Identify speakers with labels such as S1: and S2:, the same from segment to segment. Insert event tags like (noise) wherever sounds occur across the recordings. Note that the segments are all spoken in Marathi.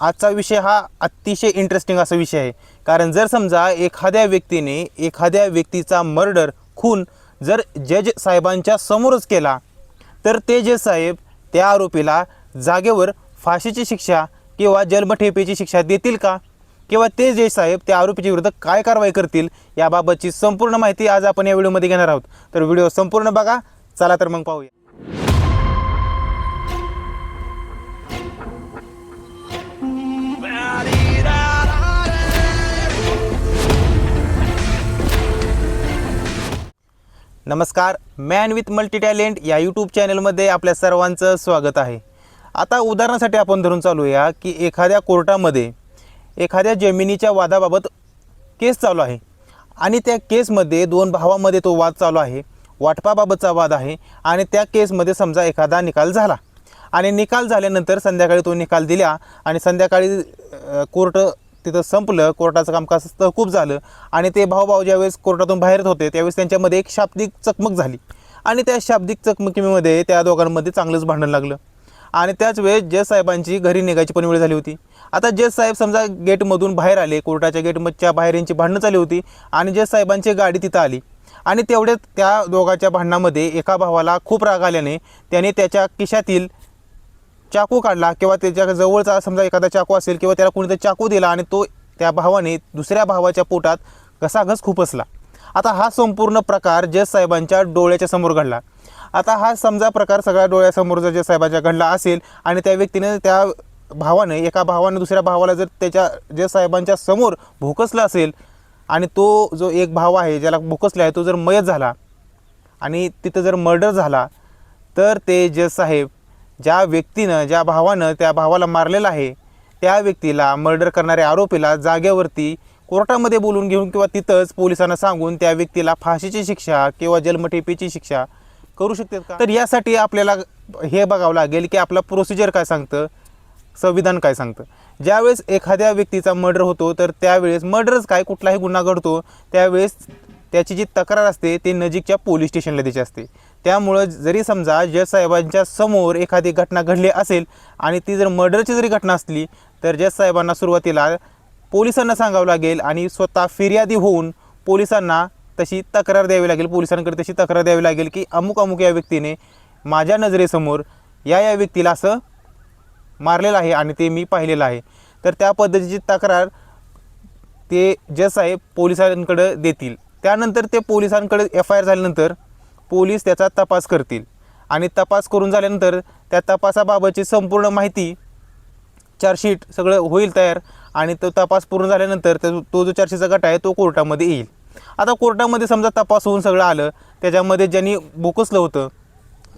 S1: आजचा विषय हा अतिशय इंटरेस्टिंग असा विषय आहे. कारण जर समजा एखाद्या व्यक्तीने एखाद्या व्यक्तीचा मर्डर खून जर जज साहेबांच्या समोरच केला तर ते जज साहेब त्या आरोपीला जागेवर फाशीची शिक्षा किंवा जन्मठेपेची शिक्षा देतील का? किंवा ते जज साहेब त्या आरोपीच्या विरुद्ध काय कारवाई करतील? याबाबतची संपूर्ण माहिती आज आपण या व्हिडिओमध्ये घेणार आहोत. तर व्हिडिओ संपूर्ण बघा. चला तर मग पाहूया. नमस्कार मॅन विथ मल्टी टॅलेंट या यूट्यूब चॅनलमध्ये आपल्या सर्वांचं स्वागत आहे. आता उदाहरणासाठी आपण धरून चालूया की एखाद्या कोर्टामध्ये एखाद्या जमिनीच्या वादाबाबत केस चालू आहे आणि त्या केसमध्ये दोन भावामध्ये तो वाद चालू आहे वाटपाबाबतचा वाद आहे आणि त्या केसमध्ये समजा एखादा निकाल झाला आणि निकाल झाल्यानंतर संध्याकाळी तो निकाल दिला आणि संध्याकाळी कोर्ट तिथं संपलं कोर्टाचं कामकाज तहकूब झालं आणि ते भाऊभाऊ ज्यावेळेस कोर्टातून बाहेर होते त्यावेळेस त्यांच्यामध्ये एक शाब्दिक चकमक झाली. आणि त्या शाब्दिक चकमकीमध्ये त्या दोघांमध्ये चांगलंच भांडण लागलं. आणि त्याच वेळेस जज साहेबांची घरी निघायची पण वेळ झाली होती. आता जज साहेब समजा गेटमधून बाहेर आले कोर्टाच्या गेटमधच्या बाहेर यांची भांडणं चालली होती आणि जज साहेबांची गाडी तिथं आली. आणि तेवढ्यात त्या दोघांच्या भांडणामध्ये एका भावाला खूप राग आल्याने त्याने त्याच्या खिशातील चाकू काढला किंवा त्याच्या जवळचा समजा एखादा चाकू असेल किंवा त्याला कोणीतरी चाकू दिला आणि तो त्या भावाने दुसऱ्या भावाच्या पोटात घसाघस खुपसला आता हा संपूर्ण प्रकार जज साहेबांच्या डोळ्याच्या समोर घडला. आता हा समजा प्रकार सगळ्या डोळ्यासमोर जर जज साहेबांच्या घडला असेल आणि त्या व्यक्तीने त्या भावाने एका भावाने दुसऱ्या भावाला जर त्याच्या जज साहेबांच्या समोर भोकसला असेल आणि तो जो एक भाव आहे ज्याला भोकसला आहे तो जर मयत झाला आणि तिथं जर मर्डर झाला तर ते जज साहेब ज्या व्यक्तीनं ज्या भावानं त्या भावाला मारलेलं आहे त्या व्यक्तीला मर्डर करणाऱ्या आरोपीला जागेवरती कोर्टामध्ये बोलून घेऊन किंवा तिथंच पोलिसांना सांगून त्या व्यक्तीला फाशीची शिक्षा किंवा जन्मठेपेची शिक्षा करू शकते का? तर यासाठी आपल्याला हे बघावं लागेल की आपलं प्रोसिजर काय सांगतं संविधान काय सांगतं. ज्यावेळेस एखाद्या व्यक्तीचा मर्डर होतो तर त्यावेळेस मर्डरच काय कुठलाही गुन्हा घडतो त्यावेळेस त्याची जी तक्रार असते ती नजीकच्या पोलीस स्टेशनला द्यायची असते. त्यामुळं जरी समजा जज साहेबांच्या समोर एखादी घटना घडली असेल आणि ती जर मर्डरची जरी घटना असली तर जज साहेबांना सुरुवातीला पोलिसांना सांगावं लागेल आणि स्वतः फिर्यादी होऊन पोलिसांना तशी तक्रार द्यावी लागेल. पोलिसांकडे तशी तक्रार द्यावी लागेल की अमुक अमुक या व्यक्तीने माझ्या नजरेसमोर या या व्यक्तीला असं मारलेलं आहे आणि ते मी पाहिलेलं आहे. तर त्या पद्धतीची तक्रार ते जज साहेब पोलिसांकडं देतील. त्यानंतर ते पोलिसांकडे एफ आय आर झाल्यानंतर पोलीस त्याचा तपास करतील. आणि तपास करून झाल्यानंतर त्या तपासाबाबतची संपूर्ण माहिती चार्जशीट सगळं होईल तयार आणि तो तपास पूर्ण झाल्यानंतर तो तो जो चार्जशीटचा गट आहे तो कोर्टामध्ये येईल. आता कोर्टामध्ये समजा तपास होऊन सगळं आलं त्याच्यामध्ये ज्यांनी बोकसलं होतं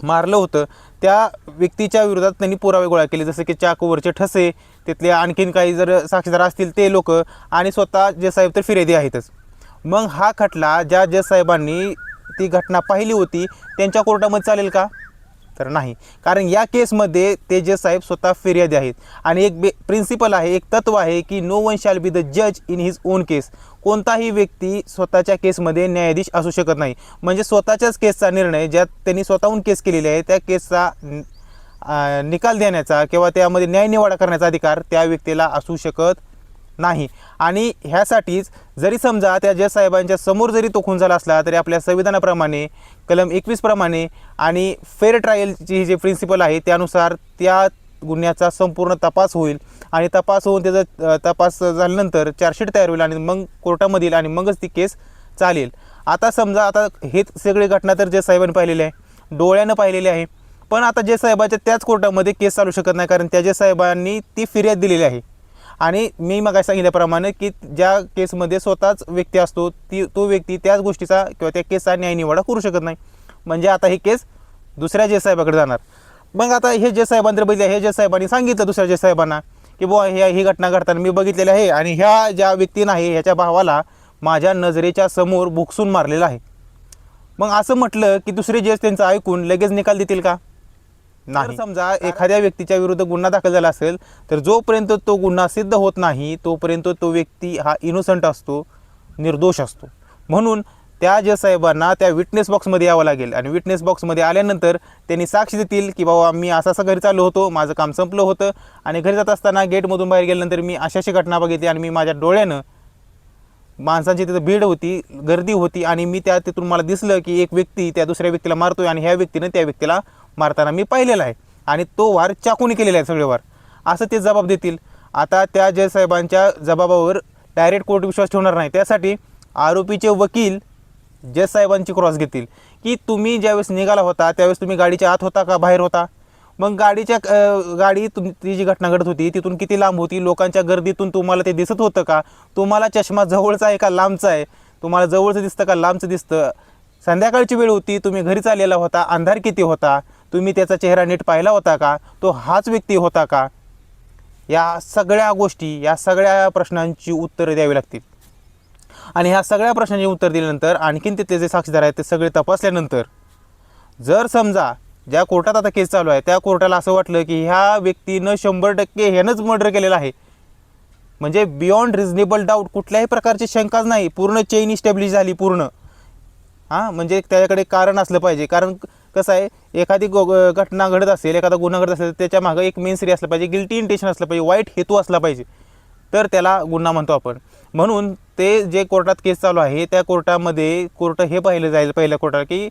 S1: मारलं होतं त्या व्यक्तीच्या विरोधात त्यांनी पुरावे गोळा केले. जसं की चाकूवरचे ठसे तिथले आणखीन काही जर साक्षीदार असतील ते लोक आणि स्वतः जे साहेब तर फिर्यादी आहेतच. मग हा खटला ज्या जज साहेबांनी ती घटना पाहिली होती त्यांच्या कोर्टामध्ये चालेल का? तर नाही. कारण या केसमध्ये ते साहेब स्वतः फिर्यादी आहेत. आणि एक बे प्रिन्सिपल आहे एक तत्व आहे की no one shall be the जज इन हिज ओन केस कोणताही व्यक्ती स्वतःच्या केसमध्ये न्यायाधीश असू शकत नाही. म्हणजे स्वतःच्याच केसचा निर्णय ज्यात त्यांनी स्वतःहून केस केलेली आहे त्या केसचा निकाल देण्याचा किंवा त्यामध्ये न्यायनिवाडा करण्याचा अधिकार त्या व्यक्तीला असू शकत नाही. आणि ह्यासाठीच जरी समजा त्या जज साहेबांच्या समोर जरी तो खून झाला असला तरी आपल्या संविधानाप्रमाणे कलम एकवीसप्रमाणे आणि फेअर ट्रायलची जे प्रिन्सिपल आहे त्यानुसार त्या गुन्ह्याचा संपूर्ण तपास होईल आणि तपास होऊन त्याचा तपास झाल्यानंतर चार्जशीट तयार होईल आणि मग कोर्टामध्ये आणि मगच ती केस चालेल. आता समजा आता हे सगळी घटना तर जज साहेबांनी पाहिलेली आहे. डोळ्यानं पाहिलेली आहे. पण आता जज साहेबाच्या त्याच कोर्टामध्ये केस चालू शकत नाही कारण त्या जज साहेबांनी ती फिर्याद दिलेली आहे. आणि मी मग सांगितल्याप्रमाणे की ज्या केसमध्ये स्वतःच व्यक्ती असतो ती तो व्यक्ती त्याच गोष्टीचा किंवा त्या केसचा न्यायनिवाडा करू शकत नाही. म्हणजे आता ही केस दुसऱ्या जे साहेबाकडे जाणार. मग आता हे जे साहेबांनी बघितले हे जे साहेबांनी सांगितलं दुसऱ्या जे साहेबांना की बुवा ह्या ही घटना घडताना मी बघितलेली आहे आणि ह्या ज्या व्यक्तीनं आहे ह्याच्या भावाला माझ्या नजरेच्या समोर भुकसून मारलेला आहे. मग असं म्हटलं की दुसरे जज त्यांचं ऐकून लगेच निकाल देतील का? नाही. समजा एखाद्या व्यक्तीच्या विरुद्ध गुन्हा दाखल झाला असेल तर जोपर्यंत तो गुन्हा सिद्ध होत नाही तोपर्यंत तो व्यक्ती हा इनोसंट असतो निर्दोष असतो. म्हणून त्या जज साहेबांना त्या विटनेस बॉक्समध्ये यावं लागेल आणि विटनेस बॉक्समध्ये आल्यानंतर त्यांनी साक्ष देतील की बाबा मी असं असं घरी चालू होतो माझं काम संपलं होतं आणि घरी जात असताना गेटमधून बाहेर गेल्यानंतर मी अशी अशी घटना बघितली आणि मी माझ्या डोळ्यानं माणसांची तिथं भीड होती गर्दी होती आणि मी त्या तिथून मला दिसलं की एक व्यक्ती त्या दुसऱ्या व्यक्तीला मारतोय आणि ह्या व्यक्तीनं त्या व्यक्तीला मारताना मी पाहिलेला आहे. आणि तो वार चाकूने केलेला आहे सगळे वार. असं ते जबाब देतील. आता त्या जज साहेबांच्या जबाबावर डायरेक्ट कोर्ट विश्वास ठेवणार नाही. त्यासाठी आरोपीचे वकील जज साहेबांची क्रॉस घेतील. की तुम्ही ज्यावेळेस निघाला होता त्यावेळेस तुम्ही गाडीच्या आत होता का बाहेर होता? मग गाडीच्या गाडी तुम ती जी घटना घडत होती तिथून किती लांब होती? लोकांच्या गर्दीतून तुम्हाला ते दिसत होतं का? तुम्हाला चष्मा जवळचा आहे का लांबचा आहे? तुम्हाला जवळचं दिसतं का लांबचं दिसतं? संध्याकाळची वेळ होती तुम्ही घरी चाललेला होता अंधार किती होता? तुम्ही त्याचा चेहरा नीट पाहिला होता का? तो हाच व्यक्ती होता का? या सगळ्या गोष्टी या सगळ्या प्रश्नांची उत्तरं द्यावी लागतील. आणि ह्या सगळ्या प्रश्नांची उत्तर दिल्यानंतर आणखीन तिथले जे साक्षीदार आहेत ते सगळे तपासल्यानंतर जर समजा ज्या कोर्टात आता केस चालू आहे त्या कोर्टाला असं वाटलं की ह्या व्यक्तीनं शंभर टक्के ह्यानंच मर्डर केलेलं आहे. म्हणजे बियॉन्ड रिझनेबल डाऊट कुठल्याही प्रकारची शंकाच नाही. पूर्ण चेन इस्टॅब्लिश झाली पूर्ण. हां म्हणजे त्याच्याकडे कारण असलं पाहिजे. कारण कसं आहे एखादी गो- घटना घडत असेल एखादा गुन्हा घडत असेल तर त्याच्या मागं एक मेन सिरी असलं पाहिजे गिल्टी इंटेन्शन असलं पाहिजे वाईट हेतू असला पाहिजे. तर त्याला गुन्हा म्हणतो आपण. म्हणून ते जे कोर्टात केस चालू आहे त्या कोर्टामध्ये कोर्ट हे पाहिलं जाईल पहिल्या कोर्टात की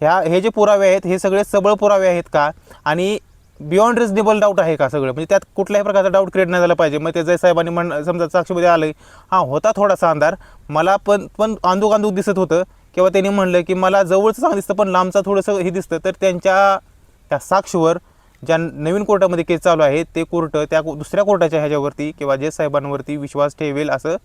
S1: ह्या हे जे पुरावे आहेत हे सगळे सबळ पुरावे आहेत का? आणि बियॉन्ड रिजनेबल डाऊट आहे का सगळं? म्हणजे त्यात कुठल्याही प्रकारचा डाऊट क्रिएट नाही झाला पाहिजे. मग ते जय साहेबांनी म्हण समजा साक्षीमध्ये आलं हां होता थोडासा अंधार. मला पण पण अंदूक अंदूक दिसत होतं. किंवा त्यांनी म्हणलं की मला जवळचं चांगलं दिसतं पण लांबचा थोडंसं हे दिसतं. तर त्यांच्या त्या साक्षीवर ज्या नवीन कोर्टामध्ये केस चालू आहे ते कोर्ट त्या को- दुसऱ्या कोर्टाच्या ह्याच्यावरती किंवा जे साहेबांवरती विश्वास ठेवेल असं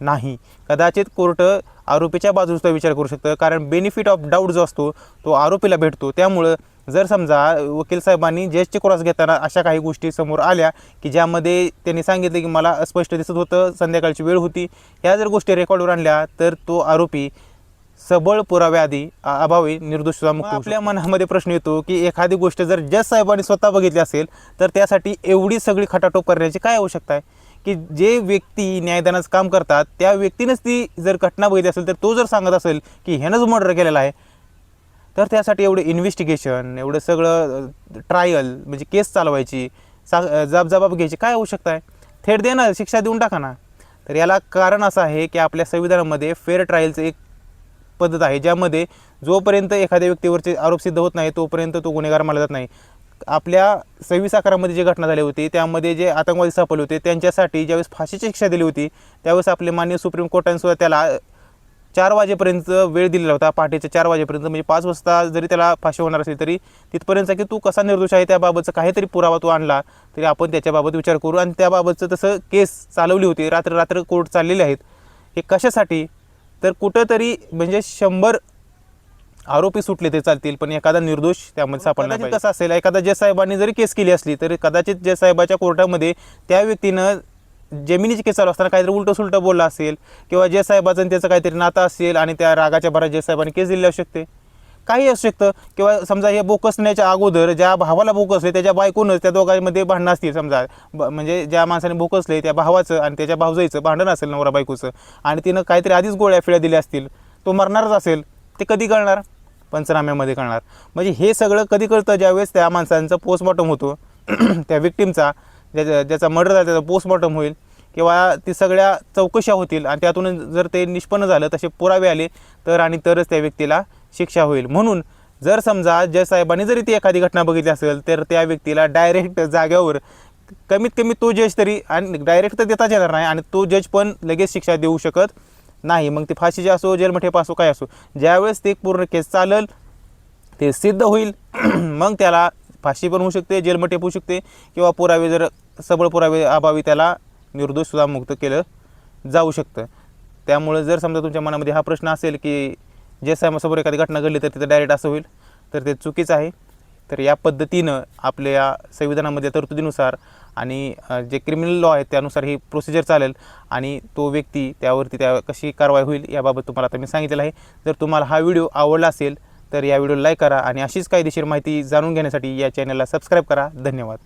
S1: नाही. कदाचित कोर्ट आरोपीच्या बाजूचा विचार करू शकतं कारण बेनिफिट ऑफ डाऊट जो असतो तो आरोपीला भेटतो. त्यामुळं जर समजा वकील साहेबांनी जजचे क्रॉस घेताना अशा काही गोष्टी समोर आल्या की ज्यामध्ये त्यांनी सांगितलं की मला अस्पष्ट दिसत होतं संध्याकाळची वेळ होती ह्या जर गोष्टी रेकॉर्डवर आणल्या तर तो आरोपी सबळ पुराव्याआधी अभावी निर्दोष मुक्त आपल्या मनामध्ये प्रश्न येतो की एखादी गोष्ट जर जज साहेबांनी स्वतः बघितली असेल तर त्यासाठी एवढी सगळी खटाटोप करण्याची काय आवश्यकता आहे? की जे व्यक्ती न्यायदानाचं काम करतात त्या व्यक्तीनेच ती जर घटना बघितली असेल तर तो जर सांगत असेल की ह्यानंच मर्डर केलेला आहे तर त्यासाठी एवढं इन्व्हेस्टिगेशन एवढं सगळं ट्रायल म्हणजे केस चालवायची सा जबाब घ्यायची काय आवश्यकता आहे? थेट दे ना शिक्षा देऊन टाका ना. तर याला कारण असं आहे की आपल्या संविधानामध्ये फेअर ट्रायलचं एक पद्धत आहे ज्यामध्ये जोपर्यंत एखाद्या व्यक्तीवरचे आरोप सिद्ध होत नाही तोपर्यंत तो गुन्हेगार मानला जात नाही. आपल्या सव्वीस अकरामध्ये जी घटना झाली होती त्यामध्ये जे आतंकवादी सापडले होते त्यांच्यासाठी ज्यावेळेस फाशीची शिक्षा दिली होती त्यावेळेस आपले मान्य सुप्रीम कोर्टांसुद्धा त्याला चार वाजेपर्यंत वेळ दिलेला होता पहाटेच्या चार वाजेपर्यंत म्हणजे पाच वाजता जरी त्याला फाशी होणार असेल तरी तिथपर्यंत की तू कसा निर्दोष आहे त्याबाबतचा काहीतरी पुरावा तू आणला तरी आपण त्याच्याबाबत विचार करू. आणि त्याबाबतचं तसं केस चालवली होती रात्र रात्र कोर्ट चाललेले आहेत. हे कशासाठी? तर कुठंतरी म्हणजे शंभर आरोपी सुटले ते चालतील पण एखादा निर्दोष त्यामध्ये सापडला कसं असेल. एखादा जज साहेबांनी जरी केस केली असली तरी कदाचित जज साहेबाच्या कोर्टामध्ये त्या व्यक्तीनं जमिनीची केस चालू असताना काहीतरी उलटं सुलटं बोललं असेल किंवा जज साहेबाचं त्याचं काहीतरी नातं असेल आणि त्या रागाच्या भरात जज साहेबांनी केस दिली असू शकते. काही असू शकतं. किंवा समजा हे बोकसण्याच्या अगोदर ज्या भावाला बोकसले त्याच्या बायकोनच त्या दोघांमध्ये भांडणं असतील. समजा ब- म्हणजे ज्या माणसाने बोकसले त्या भावाचं आणि त्याच्या भावजाईचं भांडण असेल नवरा बायकोचं आणि तिनं काहीतरी आधीच गोळ्या फिळ्या दिल्या असतील तो मरणारच असेल ते कधी कळणार? पंचनाम्यामध्ये कळणार. म्हणजे हे सगळं कधी कळतं? ज्यावेळेस त्या माणसांचं पोस्टमॉर्टम होतो (clears throat) त्या विक्टीमचा ज्याचा ज्याचा मर्डर आहे त्याचा पोस्टमॉर्टम होईल किंवा ती सगळ्या चौकशा होतील आणि त्यातून जर ते निष्पन्न झालं तसे पुरावे आले तर आणि तरच त्या व्यक्तीला शिक्षा होईल. म्हणून जर समजा जय साहेबांनी जरी ती एखादी घटना बघितली असेल तर त्या व्यक्तीला डायरेक्ट जाग्यावर कमीत कमी तो जज तरी आणि डायरेक्ट तर देताच येणार नाही आणि तो जज पण लगेच शिक्षा देऊ शकत नाही. मग ते फाशीचे असो जन्मठेप असो काय असो ज्यावेळेस ते पूर्ण केस चालेल ते सिद्ध होईल. (clears throat) मग त्याला फाशी पण होऊ शकते जेलमठेप होऊ शकते किंवा पुरावे जर सबळ पुरावे अभावी त्याला निर्दोष सुद्धा मुक्त केलं जाऊ शकतं. त्यामुळे जर समजा तुमच्या मनामध्ये हा प्रश्न असेल की जे समोर एखादी घटना घडली तर तिथं डायरेक्ट असं होईल. तर ते चुकीचं आहे. तर या पद्धतीनं आपल्या संविधानामध्ये तरतुदीनुसार आणि जे क्रिमिनल लॉ आहेत त्यानुसार ही प्रोसिजर चालेल आणि तो व्यक्ती त्यावरती त्या कशी कारवाई होईल याबाबत तुम्हाला आता मी सांगितलेलं आहे. जर तुम्हाला हा व्हिडिओ आवडला असेल तर या व्हिडिओला लाईक करा आणि अशीच कायदेशीर माहिती जाणून घेण्यासाठी या चॅनलला सबस्क्राईब करा. धन्यवाद.